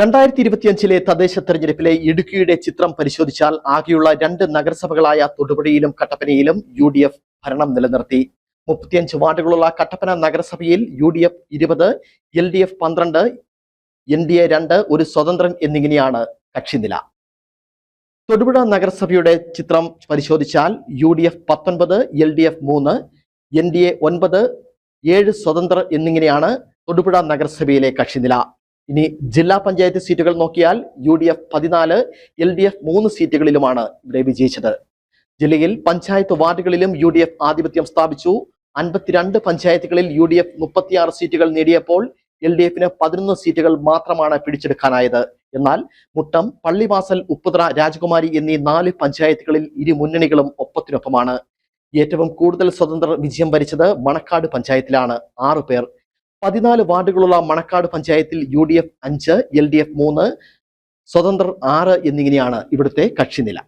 രണ്ടായിരത്തി ഇരുപത്തിയഞ്ചിലെ തദ്ദേശ തെരഞ്ഞെടുപ്പിലെ ഇടുക്കിയുടെ ചിത്രം പരിശോധിച്ചാൽ ആകെയുള്ള രണ്ട് നഗരസഭകളായ തൊടുപുഴയിലും കട്ടപ്പനയിലും യു ഡി എഫ് ഭരണം നിലനിർത്തി. മുപ്പത്തിയഞ്ച് വാർഡുകളുള്ള കട്ടപ്പന നഗരസഭയിൽ യു ഡി എഫ് ഇരുപത് എൽ ഡി എഫ് പന്ത്രണ്ട് എൻ ഡി എ രണ്ട് ഒരു സ്വതന്ത്രൻ എന്നിങ്ങനെയാണ് കക്ഷിനില. തൊടുപുഴ നഗരസഭയുടെ ചിത്രം പരിശോധിച്ചാൽ യു ഡി എഫ് പത്തൊൻപത് എൽ ഡി എഫ് മൂന്ന് എൻ ഡി എ ഒൻപത് ഏഴ് സ്വതന്ത്രർ എന്നിങ്ങനെയാണ് തൊടുപുഴ നഗരസഭയിലെ കക്ഷിനില. ഇനി ജില്ലാ പഞ്ചായത്ത് സീറ്റുകൾ നോക്കിയാൽ യു ഡി എഫ് പതിനാല് എൽ ഡി എഫ് മൂന്ന് സീറ്റുകളിലുമാണ് ഇവിടെ വിജയിച്ചത്. ജില്ലയിൽ പഞ്ചായത്ത് വാർഡുകളിലും യു ഡി എഫ് ആധിപത്യം സ്ഥാപിച്ചു. അൻപത്തിരണ്ട് പഞ്ചായത്തുകളിൽ യു ഡി എഫ് മുപ്പത്തിയാറ് സീറ്റുകൾ നേടിയപ്പോൾ എൽ ഡി എഫിന് പതിനൊന്ന് സീറ്റുകൾ മാത്രമാണ് പിടിച്ചെടുക്കാനായത്. എന്നാൽ മുട്ടം പള്ളിവാസൽ ഉപ്പുതറ രാജകുമാരി എന്നീ നാല് പഞ്ചായത്തുകളിൽ ഇരു മുന്നണികളും ഒപ്പത്തിനൊപ്പമാണ്. ഏറ്റവും കൂടുതൽ സ്വതന്ത്ര വിജയം വരിച്ചത് മണക്കാട് പഞ്ചായത്തിലാണ്. ആറു പേർ പതിനാല് വാർഡുകളുള്ള മണക്കാട് പഞ്ചായത്തിൽ യു ഡി എഫ് അഞ്ച് എൽ ഡി എഫ് മൂന്ന് സ്വതന്ത്രർ ആറ് എന്നിങ്ങനെയാണ് ഇവിടുത്തെ കക്ഷിനില.